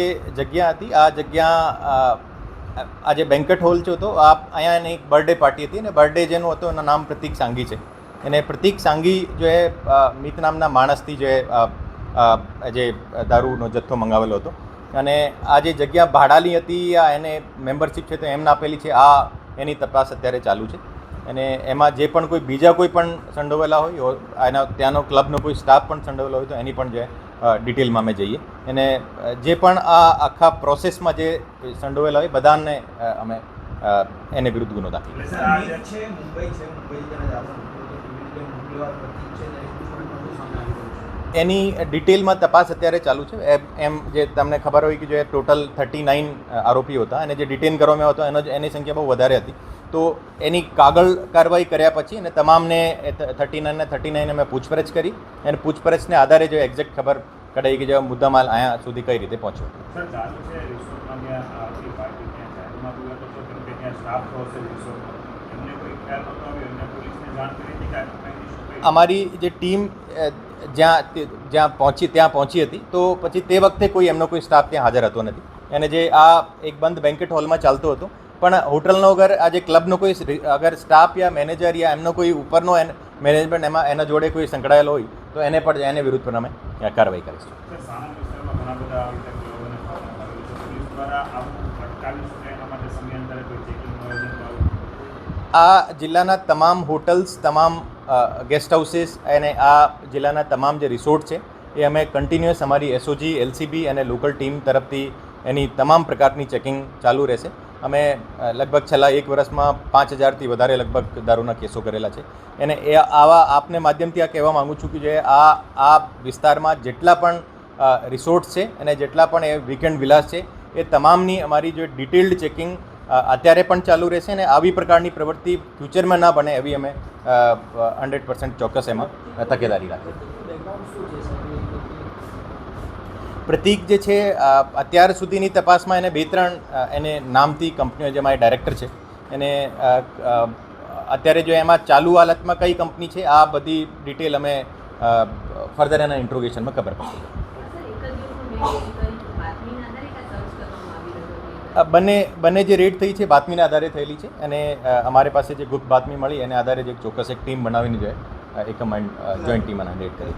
જે જગ્યા હતી. આ જગ્યા આ જે બેન્કેટ હોલ છે તો આ અહીંયા એની એક બર્થડે પાર્ટી હતી અને બર્થડે જેનું હતું એનું નામ પ્રતિક સાંગી છે. એને પ્રતિક સાંગી જો એ મિત નામના માણસથી જે જે દારૂનો જથ્થો મંગાવેલો હતો. અને આ જે જગ્યા ભાડાની હતી, આ એને મેમ્બરશિપ છે તો એમને આપેલી છે. આ એની તપાસ અત્યારે ચાલુ છે. અને એમાં જે પણ કોઈ બીજા કોઈ પણ સંડોવેલા હોય એના ત્યાંનો ક્લબનો કોઈ સ્ટાફ પણ સંડોવેલો હોય તો એની પણ જે ડિટેલમાં અમે જઈએ. અને જે પણ આ આખા પ્રોસેસમાં જે સંડોવેલા હોય બધાને અમે એને વિરુદ્ધ ગુનો દાખલ એની ડિટેલમાં તપાસ અત્યારે ચાલુ છે. એમ જે તમને ખબર હોય કે જે ટોટલ થર્ટી નાઇન આરોપીઓ હતા અને જે ડિટેન કરવામાં હતો એનો જ- એની સંખ્યા બહુ વધારે હતી. તો એની કાગળ કાર્યવાહી કર્યા પછી અને તમામને થર્ટી નાઇન ને થર્ટી નાઇન અમે પૂછપરછ કરી અને પૂછપરછને આધારે જો એક્ઝેક્ટ ખબર કઢાઈ કે જે મુદ્દામાલ અહીંયા સુધી કઈ રીતે પહોંચ્યો. અમારી જે ટીમ જ્યાં જ્યાં પહોંચી ત્યાં પહોંચી હતી તો પછી તે વખતે કોઈ એમનો કોઈ સ્ટાફ ત્યાં હાજર હતો નથી. અને જે આ એક બંધ બેન્કેટ હોલમાં ચાલતો હતો પણ હોટલનો અગર આજે ક્લબનો કોઈ અગર સ્ટાફ યા મેનેજર યા એમનો કોઈ ઉપરનો મેનેજમેન્ટ એમાં એના જોડે કોઈ સંકળાયેલો હોય તો એને પણ એને વિરુદ્ધ પણ અમે કાર્યવાહી કરીશું. આ જિલ્લાના તમામ હોટલ્સ તમામ ગેસ્ટ હાઉસીસ અને આ જિલ્લાના તમામ જે રિસોર્ટ છે એ અમે કન્ટિન્યુઅસ અમારી એસઓજી એલસીબી અને લોકલ ટીમ તરફથી એની તમામ પ્રકારની ચેકિંગ ચાલુ રહેશે. અમે લગભગ છેલ્લા એક વર્ષમાં પાંચ હજારથી વધારે લગભગ દારૂના કેસો કરેલા છે. એને એ આવા આપને માધ્યમથી આ કહેવા માગું છું કે જે આ આ વિસ્તારમાં જેટલા પણ રિસોર્ટ્સ છે અને જેટલા પણ એ વીકેન્ડ વિલાસ છે, એ તમામની અમારી જે ડિટેલ્ડ ચેકિંગ અત્યારે પણ ચાલુ રહેશે અને આવી પ્રકારની પ્રવૃત્તિ ફ્યુચરમાં ના બને એવી અમે હંડ્રેડ પર્સન્ટ ચોક્કસ એમાં તકેદારી રાખીએ બેકગ્રાઉન્ડ શું છે સર પ્રતિક જે છે અત્યાર સુધીની તપાસમાં એને બે ત્રણ એને નામથી કંપનીઓ જેમાં એ ડાયરેક્ટર છે, એને અત્યારે જો એમાં ચાલુ હાલતમાં કઈ કંપની છે, આ બધી ડિટેલ અમે ફર્ધર એના ઇન્ટ્રોગેશનમાં ખબર પડશે બંને બંને જે રેડ થઈ છે, બાતમીના આધારે થયેલી છે, અને અમારી પાસે જે ગુપ્ત બાતમી મળી, એને આધારે જે ચોક્કસ એક ટીમ બનાવીને જોઈએ એકમ જોઈન્ટ ટીમ અને રેડ કરી.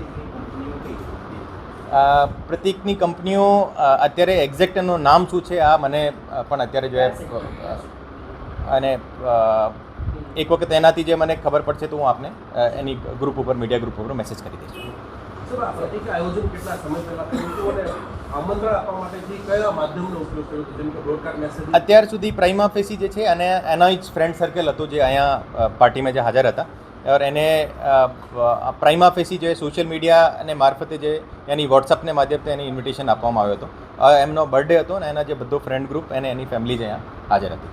પ્રતિકની કંપનીઓ અત્યારે એક્ઝેક્ટ એનું નામ શું છે આ મને પણ અત્યારે જો અને એક વખત એનાથી જે મને ખબર પડશે તો હું આપને એની ગ્રુપ ઉપર મીડિયા ગ્રુપ ઉપર મેસેજ કરી દઈશ. અત્યાર સુધી પ્રાઇમા ફેસી જે છે અને એનો જ ફ્રેન્ડ સર્કલ હતો જે અહીંયા પાર્ટીમાં જે હાજર હતા. એને પ્રાઇમા ફેસી જે સોશિયલ મીડિયા અને મારફતે જે એની વોટ્સઅપને માધ્યમથી એની ઇન્વિટેશન આપવામાં આવ્યો હતો. એમનો બર્થડે હતો અને એના જે બધો ફ્રેન્ડ ગ્રુપ અને એની ફેમિલી જ અહીંયા હાજર હતી.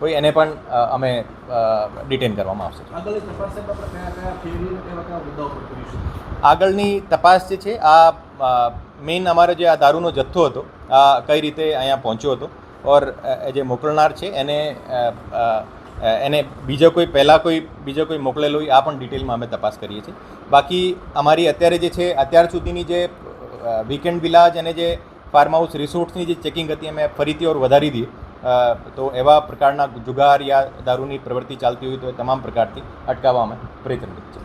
કોઈ એને પણ અમે ડિટેન કરવામાં આવશે. આગળની તપાસ જે છે આ મેઇન અમારો જે આ દારૂનો જથ્થો હતો આ કઈ રીતે અહીંયા પહોંચ્યો હતો ઓર એ જે મોકલનાર છે એને એને બીજો કોઈ પહેલાં કોઈ બીજો કોઈ મોકલેલો હોય આ પણ ડિટેલમાં અમે તપાસ કરીએ છીએ. બાકી અમારી અત્યારે જે છે અત્યાર સુધીની જે વીકેન્ડ વિલાજ અને જે ફાર્મ હાઉસ રિસોર્ટ્સની જે ચેકિંગ હતી અમે ફરીથી ઓર વધારી દઈએ. અ, તો એવા પ્રકારના જુગાર યા દારૂની પ્રવૃત્તિ ચાલતી હોય તો એ તમામ પ્રકારથી અટકાવવામાં પ્રયત્ન છે.